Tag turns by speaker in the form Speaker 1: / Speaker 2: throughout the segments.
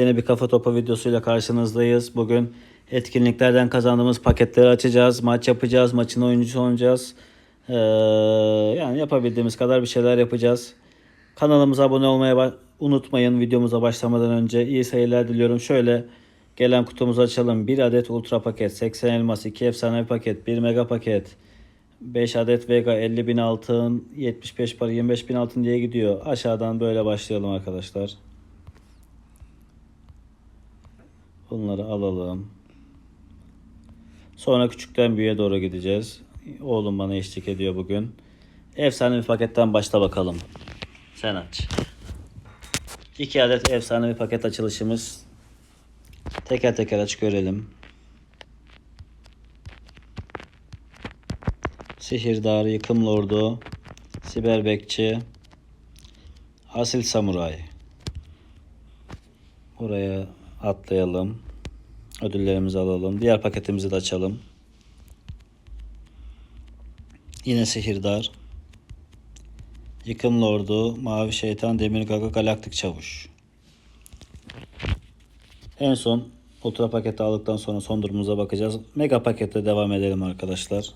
Speaker 1: Yine bir kafa topu videosuyla karşınızdayız. Bugün etkinliklerden kazandığımız paketleri açacağız. Maç yapacağız. Maçın oyuncusu olacağız. Ee, yani yapabildiğimiz kadar bir şeyler yapacağız. Kanalımıza abone olmayı unutmayın. Videomuza başlamadan önce iyi seyirler diliyorum. Şöyle gelen kutumuzu açalım. 1 adet ultra paket, 80 elmas, 2 efsane paket, 1 mega paket, 5 adet Vega, 50 bin altın, 75 para, 25 bin altın diye gidiyor. Aşağıdan böyle başlayalım arkadaşlar. Bunları alalım. Sonra küçükten büyüğe doğru gideceğiz. Oğlum bana eşlik ediyor bugün. Efsane bir paketten başla bakalım. Sen aç. İki adet efsane bir paket açılışımız. Teker teker aç görelim. Sihirdar, Yıkım Lordu, Siber Bekçi, Asil Samuray. Buraya atlayalım. Ödüllerimizi alalım. Diğer paketimizi de açalım. Yine Sihirdar. Yıkım Lordu, Mavi Şeytan, Demir Gaga, Galaktik Çavuş. En son ultra paketi aldıktan sonra son durumumuza bakacağız. Mega pakette devam edelim arkadaşlar.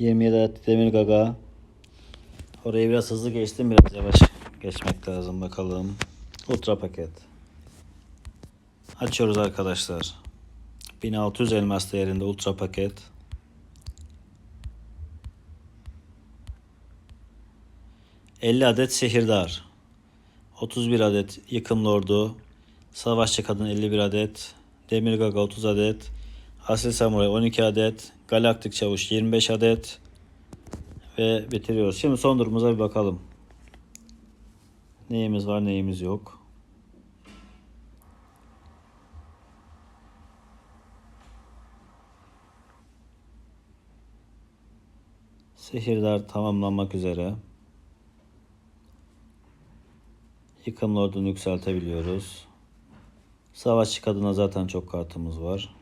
Speaker 1: ...27 adet demir gaga. Orayı biraz hızlı geçtim. Biraz yavaş geçmek lazım bakalım. Ultra paket. Açıyoruz arkadaşlar. 1600 elmas değerinde ultra paket. ...50 adet sihirdar... ...31 adet yıkım lordu... ...savaşçı kadın 51 adet... ...demir gaga 30 adet... ...asil samuray 12 adet... ...galaktik çavuş 25 adet... ...ve bitiriyoruz. Şimdi son durumumuza bir bakalım. Neyimiz var neyimiz yok. Sihirdar tamamlanmak üzere. Yıkım lordunu yükseltebiliyoruz. Savaşçı kadına zaten çok kartımız var.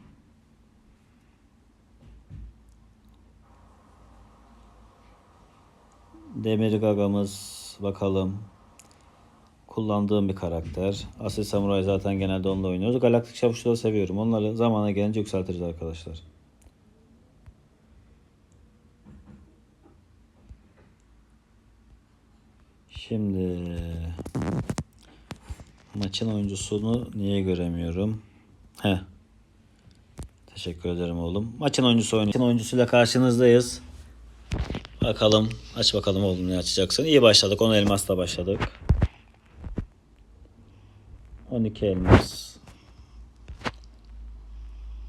Speaker 1: Demir gagamız bakalım. Kullandığım bir karakter. Asil Samuray zaten genelde onunla oynuyoruz. Galaktik Çavuşları seviyorum. Onları zamana gelince yükseltiriz arkadaşlar. Şimdi maçın oyuncusunu niye göremiyorum? He. Teşekkür ederim oğlum. Maçın oyuncusu oynuyor. Maçın oyuncusuyla karşınızdayız. Bakalım. Aç bakalım oğlum ne açacaksın. İyi başladık. 10 elmasla başladık. 12 elmas.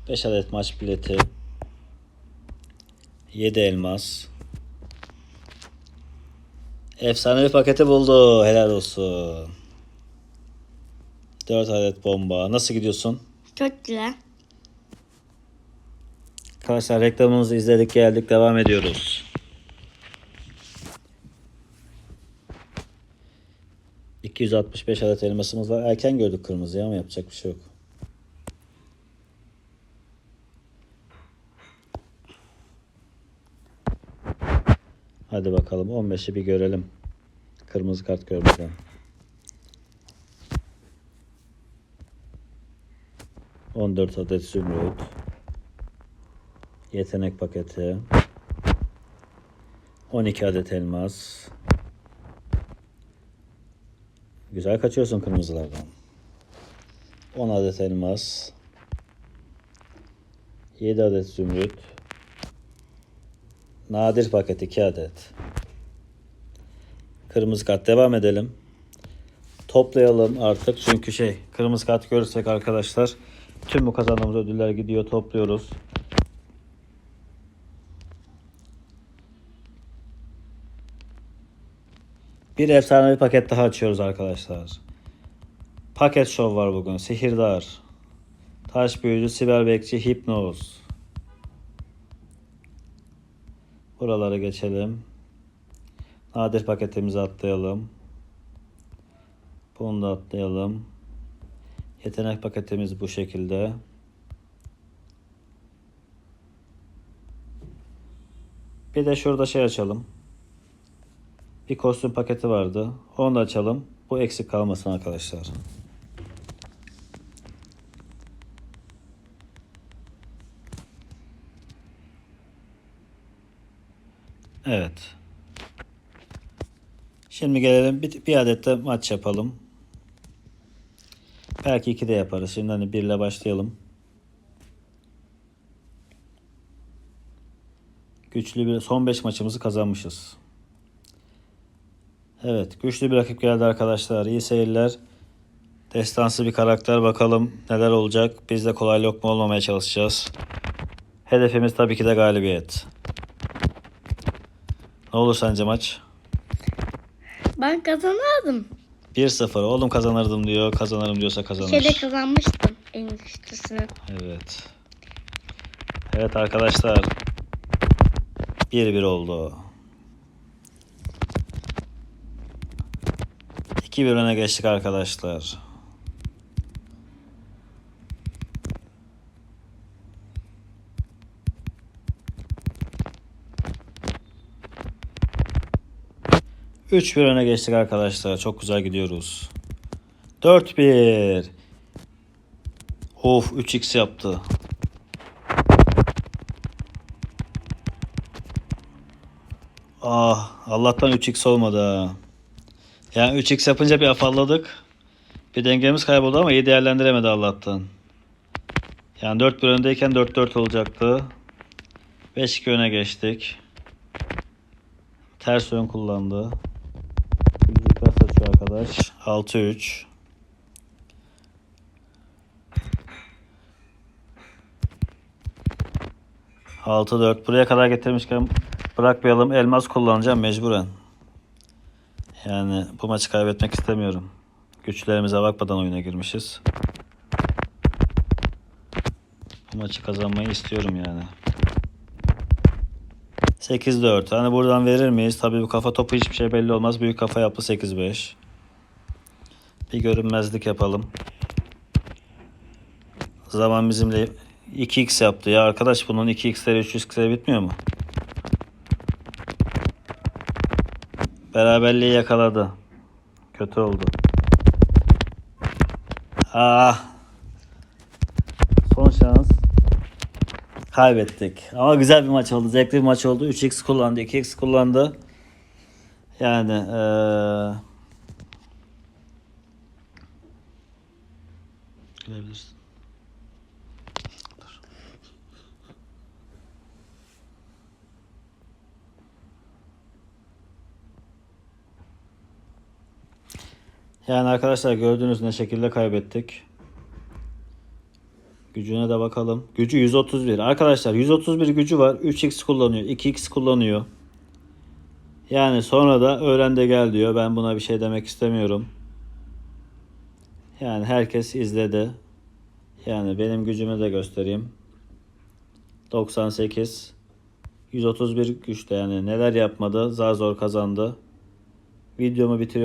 Speaker 1: 5 adet maç bileti. 7 elmas. Efsane bir paketi buldu. Helal olsun. 4 adet bomba. Nasıl gidiyorsun?
Speaker 2: Çok güzel.
Speaker 1: Arkadaşlar reklamımızı izledik geldik devam ediyoruz. ...265 adet elmasımız var. Erken gördük kırmızıyı ama yapacak bir şey yok. Hadi bakalım 15'i bir görelim. Kırmızı kart görmeden. On dört adet zümrüt. Yetenek paketi. 12 adet elmas. Güzel kaçıyorsun kırmızılardan. 10 adet elmas. 7 adet zümrüt. Nadir paket 2 adet. Kırmızı kart devam edelim. Toplayalım artık çünkü şey kırmızı kart görürsek arkadaşlar tüm bu kazandığımız ödüller gidiyor topluyoruz. Bir efsane bir paket daha açıyoruz arkadaşlar. Paket şov var bugün. Sihirdar. Taş büyücü, siber bekçi, hipnoz. Buralara geçelim. Nadir paketimizi atlayalım. Bunu da atlayalım. Yetenek paketimiz bu şekilde. Bir de şurada şey açalım. Bir kostüm paketi vardı. Onu da açalım. Bu eksik kalmasın arkadaşlar. Evet. Şimdi gelelim bir, bir adet de maç yapalım. Belki iki de yaparız. Şimdi hani birle başlayalım. Güçlü bir son 5 maçımızı kazanmışız. Evet, güçlü bir rakip geldi arkadaşlar. İyi seyirler. Destansı bir karakter bakalım neler olacak. Biz de kolay lokma olmamaya çalışacağız. Hedefimiz tabii ki de galibiyet. Ne olur sence maç?
Speaker 2: Ben kazanırdım.
Speaker 1: 1-0. Oğlum kazanırdım diyor. Kazanırım diyorsa
Speaker 2: Bir
Speaker 1: kazanır.
Speaker 2: kere kazanmıştım en güçlüsünü.
Speaker 1: Evet. Evet arkadaşlar. 1-1 oldu. 2-1 öne geçtik arkadaşlar. Üç bir öne geçtik arkadaşlar. Çok güzel gidiyoruz. 4-1. Of 3x yaptı. Ah Allah'tan 3x olmadı ha. Yani 3x yapınca bir afalladık. Bir dengemiz kayboldu ama iyi değerlendiremedi Allah'tan. Yani 4-1 öndeyken 4-4 olacaktı. 5-2 öne geçtik. Ters ön kullandı. Bilezikler saçıyor arkadaş. 6-3. Altı dört. Buraya kadar getirmişken bırakmayalım. Elmas kullanacağım mecburen. Yani bu maçı kaybetmek istemiyorum. Güçlerimize bakmadan oyuna girmişiz. Bu maçı kazanmayı istiyorum yani. 8-4. Hani buradan verir miyiz? Tabii bu kafa topu hiçbir şey belli olmaz. Büyük kafa yapı 8-5. Bir görünmezlik yapalım. Zaman bizimle 2x yaptı ya arkadaş bunun 2x'leri 3x'leri bitmiyor mu? Beraberliği yakaladı. Kötü oldu. Ah. Son şans. Kaybettik. Ama güzel bir maç oldu. Zevkli bir maç oldu. 3x kullandı, 2x kullandı. Yani eee Gülebilirsin. Yani arkadaşlar gördüğünüz ne şekilde kaybettik. Gücüne de bakalım. Gücü 131. Arkadaşlar 131 gücü var. 3x kullanıyor. 2x kullanıyor. Yani sonra da öğren de gel diyor. Ben buna bir şey demek istemiyorum. Yani herkes izledi. Yani benim gücümü de göstereyim. 98 131 güçte yani neler yapmadı zar zor kazandı. Videomu bitiriyorum.